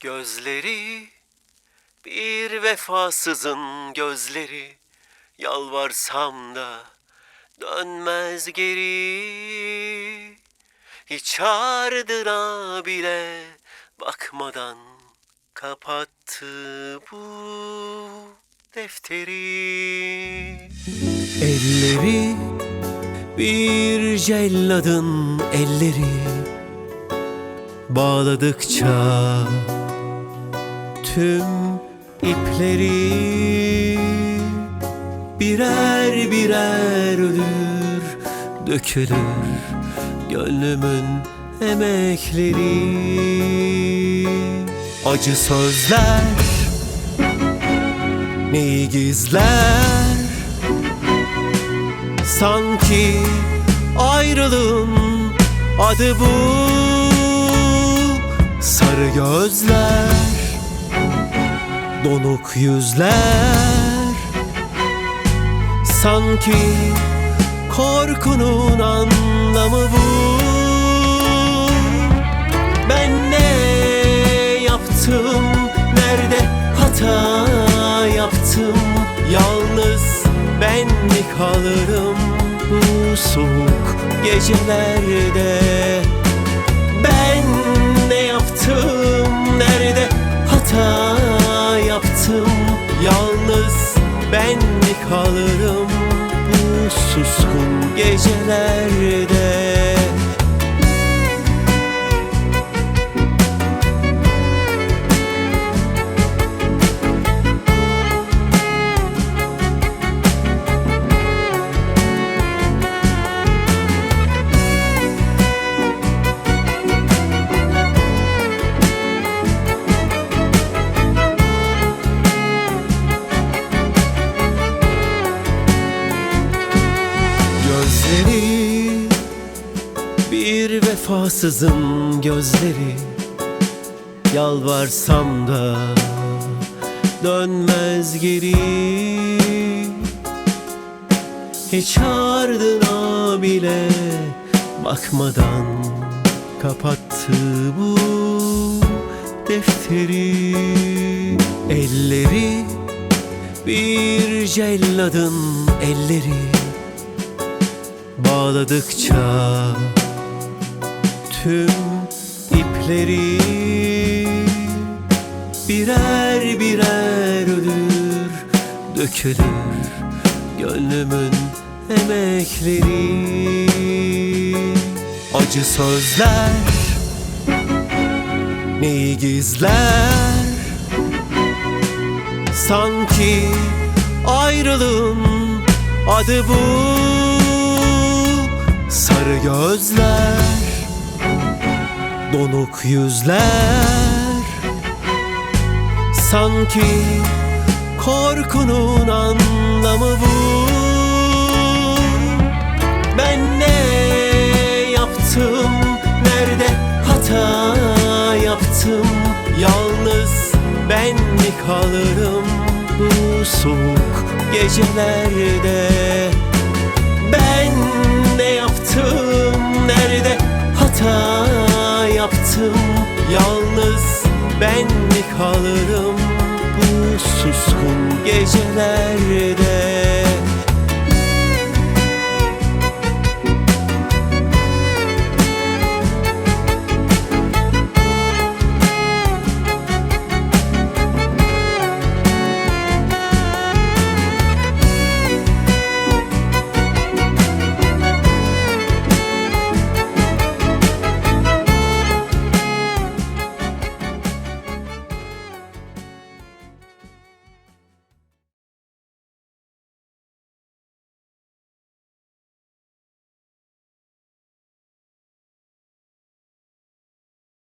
Gözleri bir vefasızın gözleri. Yalvarsam da dönmez geri. Hiç ardına bile bakmadan kapattı bu defteri. Elleri bir celladın elleri. Bağladıkça tüm ipleri. Birer birer ölür, dökülür Gönlümün emekleri. Acı sözler neyi gizler? Sanki ayrılığın adı bu. Sarı gözler Donuk yüzler. Sanki korkunun anlamı bu. Ben ne yaptım Nerede hata yaptım? Yalnız ben mi kalırım Bu soğuk gecelerde? Ben ne yaptım suskun gecelerde vefasızın gözleri Yalvarsam da dönmez geri. Hiç ardına bile bakmadan kapattı bu defteri. Elleri bir celladın elleri Bağladıkça tüm ipleri. Birer birer ölür, dökülür Gönlümün emekleri. Acı sözler neyi gizler? Sanki ayrılığın adı bu. Sarı gözler Donuk yüzler. Sanki korkunun anlamı bu. Ben ne yaptım Nerede hata yaptım? Yalnız ben mi kalırım? Bu soğuk gecelerde Ağlarım bu suskun gecelerde.